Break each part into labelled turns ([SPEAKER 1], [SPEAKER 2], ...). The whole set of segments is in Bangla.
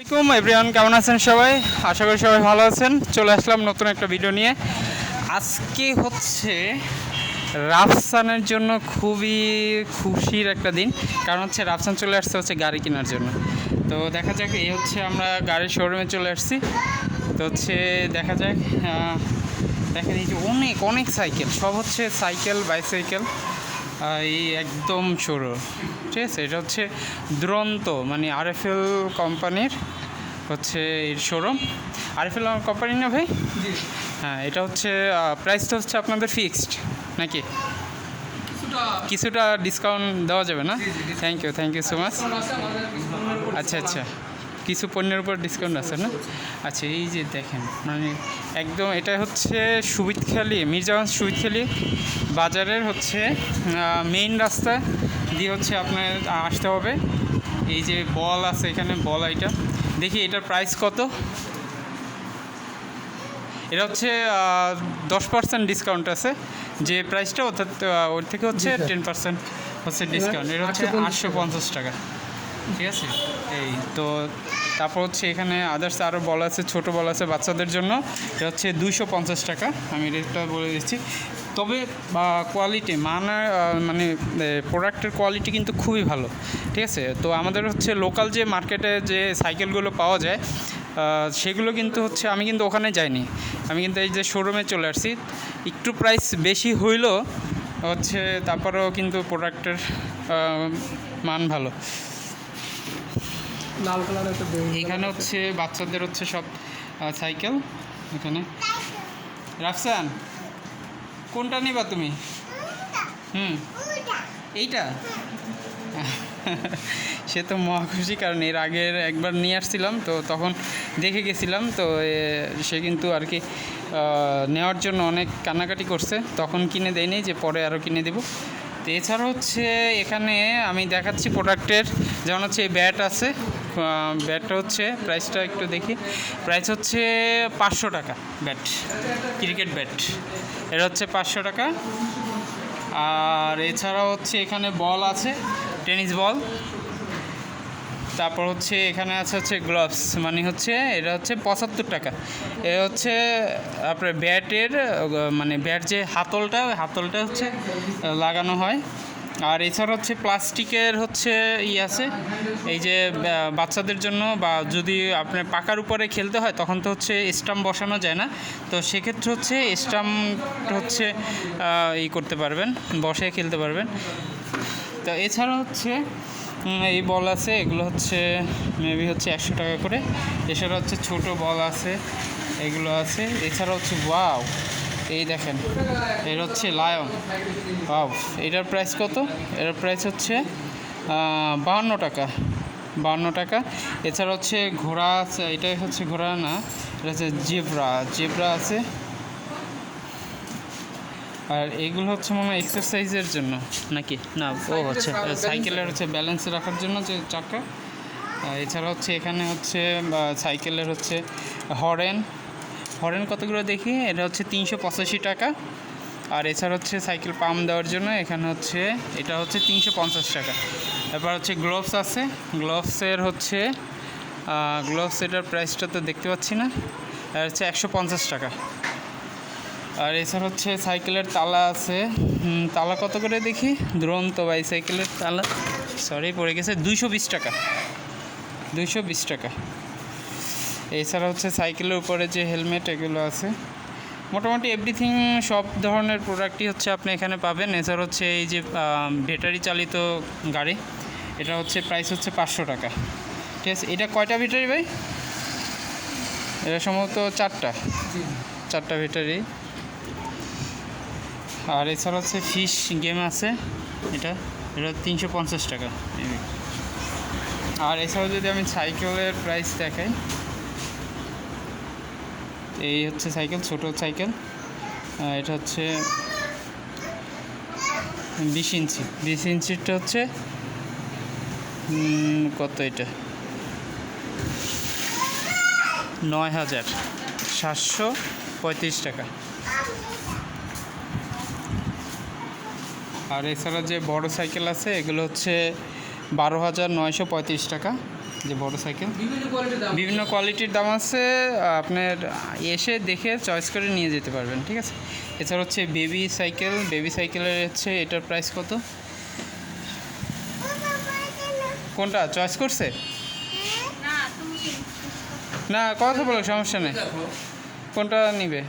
[SPEAKER 1] আসসালামাইকুম এভরিওয়ান কেমন আছেন সবাই? আশা করি সবাই ভালো আছেন। চলে আসলাম নতুন একটা ভিডিও নিয়ে। আজকে হচ্ছে রাফসানের জন্য খুবই খুশির একটা দিন। কারণ হচ্ছে রাফসান চলে আসছে হচ্ছে গাড়ি কেনার জন্য। তো দেখা যাক, এই হচ্ছে আমরা গাড়ির শোরুমে চলে আসছি। তো হচ্ছে দেখা যাক দেখেন এই যে অনেক অনেক সাইকেল সব হচ্ছে সাইকেল বাইসাইকেল এই একদম সরু ঠিক আছে? এটা হচ্ছে দুরন্ত মানে আরএফএল কোম্পানির হচ্ছে এর শোরুম আরএফএল কোম্পানি না ভাই? হ্যাঁ এটা হচ্ছে প্রাইসটা হচ্ছে আপনাদের ফিক্সড নাকি? কিছুটা ডিসকাউন্ট দেওয়া যাবে না? Thank you thank you so much আচ্ছা আচ্ছা। কিছু পণ্যের উপর ডিসকাউন্ট আছে না? আচ্ছা এই যে দেখেন মানে একদম এটা হচ্ছে সুবিদখালি মির্জাগঞ্জ সুবিদখালি বাজারের হচ্ছে মেইন রাস্তা দিয়ে হচ্ছে আপনার আসতে হবে। এই যে বল আছে এখানে বল আইটা। দেখি এটার প্রাইস কত? এটা হচ্ছে দশ পার্সেন্ট ডিসকাউন্ট আছে। যে প্রাইসটা অর্থাৎ ওর থেকে হচ্ছে টেন পার্সেন্ট হচ্ছে ডিসকাউন্ট এটা হচ্ছে আটশো পঞ্চাশ টাকা। ঠিক আছে? এই তো তারপর হচ্ছে এখানে আদার্স আরও বল আছে ছোটো বল আছে বাচ্চাদের জন্য। এটা হচ্ছে দুইশো পঞ্চাশ টাকা আমি রেটটা বলে দিচ্ছি। তবে কোয়ালিটি মানে আহ, মানে প্রোডাক্টের কোয়ালিটি কিন্তু খুবই ভালো ঠিক আছে? তো আমাদের হচ্ছে লোকাল যে মার্কেটে যে সাইকেলগুলো পাওয়া যায় সেগুলো কিন্তু হচ্ছে আমি কিন্তু ওখানে যাইনি। আমি কিন্তু এই যে শোরুমে চলে আসছি। একটু প্রাইস বেশি হইলেও হচ্ছে তারপরেও কিন্তু প্রোডাক্টের মান ভালো।
[SPEAKER 2] লাল কালার একটা
[SPEAKER 1] এখানে হচ্ছে বাচ্চাদের হচ্ছে সব সাইকেল এখানে। রাফসান কোনটা নিবা তুমি? হুম। এইটা? সে তো মহা খুশি কারণ এর আগের একবার নিয়ে আসছিলাম তো তখন দেখে গেছিলাম তো সে কিন্তু আর কি নেওয়ার জন্য অনেক কান্নাকাটি করছে। তখন কিনে দেয়নি যে পরে আরও কিনে দেবো। তো এছাড়া হচ্ছে এখানে আমি দেখাচ্ছি প্রোডাক্টের যেমন হচ্ছে এই ব্যাট আছে। ব্যাটটা হচ্ছে, প্রাইসটা একটু দেখি। প্রাইস হচ্ছে পাঁচশো টাকা ব্যাট, ক্রিকেট ব্যাট। এটা হচ্ছে পাঁচশো টাকা। আর এছাড়া হচ্ছে এখানে বল আছে, টেনিস বল। তারপর হচ্ছে এখানে আছে হচ্ছে গ্লাভস মানে হচ্ছে এটা হচ্ছে পঁচাত্তর টাকা। এ হচ্ছে আপনার ব্যাটের মানে ব্যাট যে হাতলটা হাতলটা হচ্ছে লাগানো হয় আর এছাড়া হচ্ছে প্লাস্টিকের হচ্ছে ই আছে, এই যে বাচ্চাদের জন্য বা যদি আপনার পাকার উপরে খেলতে হয় তখন তো হচ্ছে স্টাম্প বসানো যায় না। তো সেক্ষেত্রে হচ্ছে স্টাম্প হচ্ছে ই করতে পারবেন বসে খেলতে পারবেন। তো এছাড়া হচ্ছে এই বল আছে, এগুলো হচ্ছে মেবি হচ্ছে একশো টাকা করে। এছাড়া হচ্ছে ছোট বল আছে, এগুলো আছে। এছাড়া হচ্ছে ওয়াও এই দেখেন এটা হচ্ছে লায়ন ওয়াও এটার প্রাইস কত? এটার প্রাইস হচ্ছে বাহান্ন টাকা। বাহান্ন টাকা। এছাড়া হচ্ছে ঘোড়া আছে এটাই হচ্ছে ঘোড়া না এটা হচ্ছে জেব্রা জেব্রা আছে। আর এগুলো হচ্ছে মনে হয় এক্সারসাইজের জন্য নাকি? না ও হচ্ছে সাইকেলের হচ্ছে ব্যালেন্স রাখার জন্য যে চাকা। এছাড়া হচ্ছে এখানে হচ্ছে সাইকেলের হচ্ছে হরেন হরেন কতগুলো দেখি? এটা হচ্ছে তিনশো পঁচাশি টাকা। আর এছাড়া হচ্ছে সাইকেল পাম্প দেওয়ার জন্য এখানে হচ্ছে, এটা হচ্ছে তিনশো পঞ্চাশ টাকা। তারপর হচ্ছে গ্লোভস আছে। গ্লোভসের হচ্ছে গ্লোভস এটার প্রাইসটা তো দেখতে পাচ্ছি না। আর হচ্ছে একশো পঞ্চাশ টাকা। আর এছাড়া হচ্ছে সাইকেলের তালা আছে। তালা কত করে দেখি? দুরন্ত বাইসাইকেলের তালা। সরি পড়ে গেছে দুইশো বিশ টাকা। দুইশো বিশ টাকা। এছাড়া হচ্ছে সাইকেলের উপরে যে হেলমেট এগুলো আছে। মোটামুটি এভরিথিং সব ধরনের প্রোডাক্টই হচ্ছে আপনি এখানে পাবেন। এছাড়া হচ্ছে এই যে ব্যাটারি চালিত গাড়ি এটা হচ্ছে প্রাইস হচ্ছে পাঁচশো টাকা। ঠিক আছে? এটা কয়টা ব্যাটারি ভাই? এটা সম্ভবত চারটা। চারটা ব্যাটারি আর এছাড়া হচ্ছে ফিশ গেম আছে। এটা এটা তিনশো পঞ্চাশ টাকা আর এছাড়াও যদি আমি সাইকেলের প্রাইস দেখাই এই হচ্ছে সাইকেল, ছোট সাইকেল। এটা হচ্ছে বিশ ইঞ্চি। বিশ ইঞ্চিটা হচ্ছে কত এটা? নয় হাজার সাতশো পঁয়ত্রিশ টাকা। আর এছাড়া যে বড় সাইকেল আছে, এগুলো হচ্ছে বারো হাজার নয়শো পঁয়ত্রিশ টাকা। যে বড় সাইকেল
[SPEAKER 2] বিভিন্ন কোয়ালিটির দাম
[SPEAKER 1] বিভিন্ন কোয়ালিটির দাম আছে আপনার এসে দেখে চয়েস করে নিয়ে যেতে পারবেন ঠিক আছে? এছাড়া হচ্ছে বেবি সাইকেল বেবি সাইকেলের হচ্ছে এটার প্রাইস কত? কোনটা? চয়েস করছে?
[SPEAKER 3] না
[SPEAKER 1] কথা বলো সমস্যা নেই। কোনটা নিবে?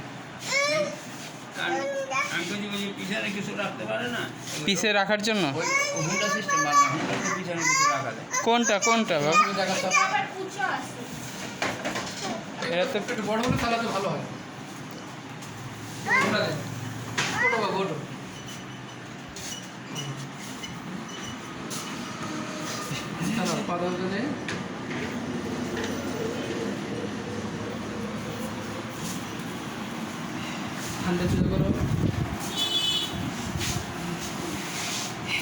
[SPEAKER 4] আমি বলছি বলছি পিছনে কিছু রাখতে পারে না?
[SPEAKER 1] পিছে রাখার জন্য?
[SPEAKER 4] হুন্ডা সিস্টেম পিছনে কিছু রাখা যায়।
[SPEAKER 1] কোনটা কোনটা বাবু? এটা তো
[SPEAKER 2] একটু বড় হলে চালাতে ভালো হয়। ওটা বাবু ওটা চালাও, তো দে। ঠান্ডা চুলো করো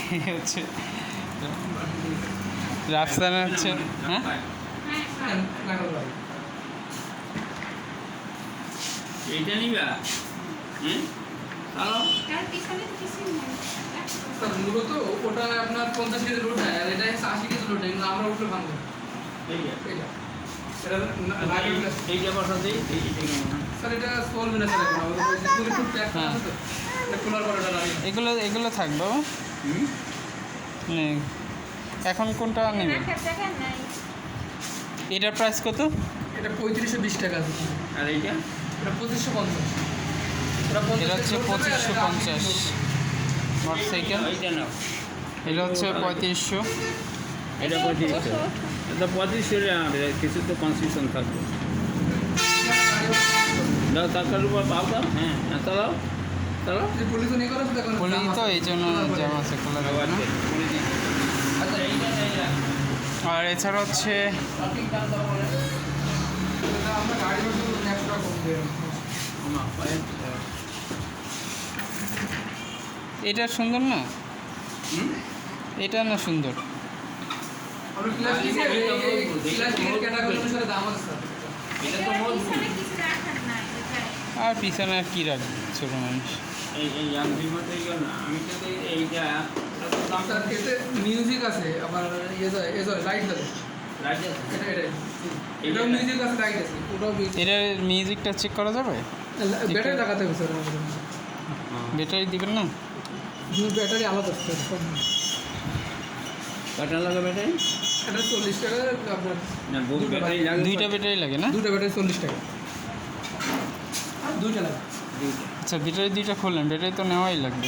[SPEAKER 1] এই হচ্ছে। রাফসানা হচ্ছে হ্যাঁ।
[SPEAKER 4] এইটা নিবা। হুম?
[SPEAKER 2] মূলত ওটা আপনার পঞ্চাশ কেজি আর এটা হচ্ছে আশি কেজি লোড কিন্তু আমরা উঠলে ভাঙবো।
[SPEAKER 4] এইটা
[SPEAKER 2] এটা? স্যার চলবে না স্যার
[SPEAKER 1] এগুলো এগুলো থাকবে এখন কোনটা নেবে?
[SPEAKER 3] রাখার জায়গা নাই।
[SPEAKER 1] এটার প্রাইস কত?
[SPEAKER 2] এটা পঁয়ত্রিশশো বিশ টাকা
[SPEAKER 4] আর এইটা?
[SPEAKER 2] এটা পঁচিশশো পঞ্চাশ। এটা
[SPEAKER 1] হচ্ছে পঁচিশশো পঞ্চাশ। মোটরসাইকেল এটা হচ্ছে পঁয়ত্রিশশো।
[SPEAKER 4] এটা পঁয়ত্রিশশো। এটা পঁয়ত্রিশশো কিছু তো কনসেশন থাকবে। দাও টাকার উপর পাও দাও হ্যাঁ হ্যাঁ
[SPEAKER 1] বলি তো এই জন্য জামা আছে খোলা যাবে না। আর এছাড়া হচ্ছে।
[SPEAKER 2] এটা
[SPEAKER 1] এটা সুন্দর না? এটা না সুন্দর?
[SPEAKER 2] প্লাস্টিকের
[SPEAKER 1] আর পিছনে আর কী রাখবে ছোটো মানুষ?
[SPEAKER 4] এই এই আমি তো এই- এইটা
[SPEAKER 2] স্যার এতে মিউজিক আছে আবার ইয়ে যায় এ যায় লাইট এটা মিউজিক আছে
[SPEAKER 1] এটার মিউজিকটা চেক করা যাবে?
[SPEAKER 2] ব্যাটারি লাগাতে হবে স্যার
[SPEAKER 1] ব্যাটারি দিবেন না?
[SPEAKER 2] ব্যাটারি আলাদা
[SPEAKER 4] কটা লাগাবে এটাই
[SPEAKER 2] এটা চল্লিশ টাকা আপনার
[SPEAKER 4] ব্যাটারি। লাগে
[SPEAKER 1] দুইটা ব্যাটারি লাগে না?
[SPEAKER 2] দুটো ব্যাটারি চল্লিশ টাকা। দুইটা লাগে
[SPEAKER 4] দুইটা।
[SPEAKER 1] আচ্ছা ব্যাটারি দুইটা খুললেন ব্যাটারি তো নেওয়াই লাগবে।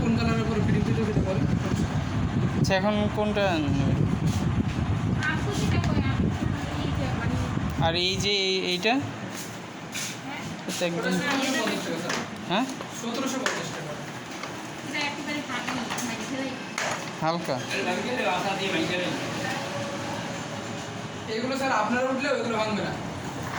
[SPEAKER 2] কোন কালারের উপরে ফিটিং দিতে দিতে বলেন।
[SPEAKER 1] আচ্ছা এখন কোনটা আর এই যে এই- এইটা?
[SPEAKER 3] হ্যাঁ
[SPEAKER 1] একদম হ্যাঁ? হালকা।
[SPEAKER 2] এগুলো স্যার আপনারা উঠলে ওইগুলো ভাঙবে না।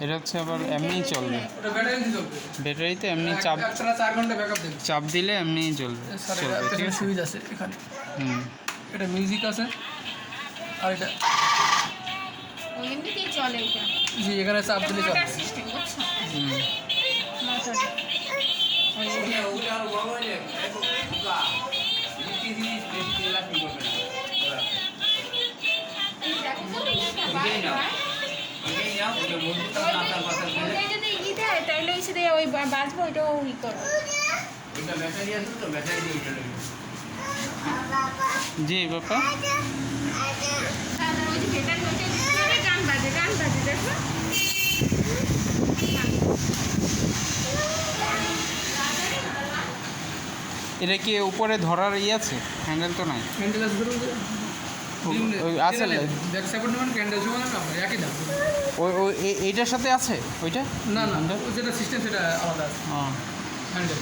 [SPEAKER 1] এটা হচ্ছে আবার এমনিই চলবে। ব্যাটারিতে এমনি চাপ
[SPEAKER 2] একটানা চার ঘণ্টা ব্যাকআপ দেবে।
[SPEAKER 1] চাপ দিলে এমনি চলবে। চলবে ঠিক আছে?
[SPEAKER 2] সুইচ আছে এখানে।
[SPEAKER 1] হুম।
[SPEAKER 2] এটা মিউজিক আছে। আর এটা
[SPEAKER 3] এমনিতেই চলে এটা।
[SPEAKER 2] জি এখানে চাপ দিলে চলে
[SPEAKER 1] হুম।
[SPEAKER 4] না। ওরা।
[SPEAKER 3] এই দেখো তো এটা
[SPEAKER 4] ওইটাই নাও।
[SPEAKER 3] বারবার
[SPEAKER 4] ওইটাই নাও, ওইটা মজবুত আর নাতাল পাতাল করে।
[SPEAKER 3] ওইটাই যদি ই দেয় তাহলে হচ্ছে দিয়ে ওই বা- ওইটাও ই করো
[SPEAKER 4] ওইটা ব্যাটারি আছে তো, ব্যাটারি দিয়ে ওইটা নেবে।
[SPEAKER 1] জি বাপা এটা কি উপরে ধরার ইয়ে আছে হ্যান্ডেল তো নাই
[SPEAKER 2] ক্যান্ডেল আছে
[SPEAKER 1] আছে
[SPEAKER 2] জেনে নেন।
[SPEAKER 1] light?
[SPEAKER 2] ব্যাক সাপোর্ট নেবেন ক্যান্ডেল সমান না আপনার একই দাম।
[SPEAKER 1] ওই ওই এইটার সাথে আছে? ওইটা?
[SPEAKER 2] না না যেটা সিস্টেম সেটা আলাদা আছে। হ্যান্ডেল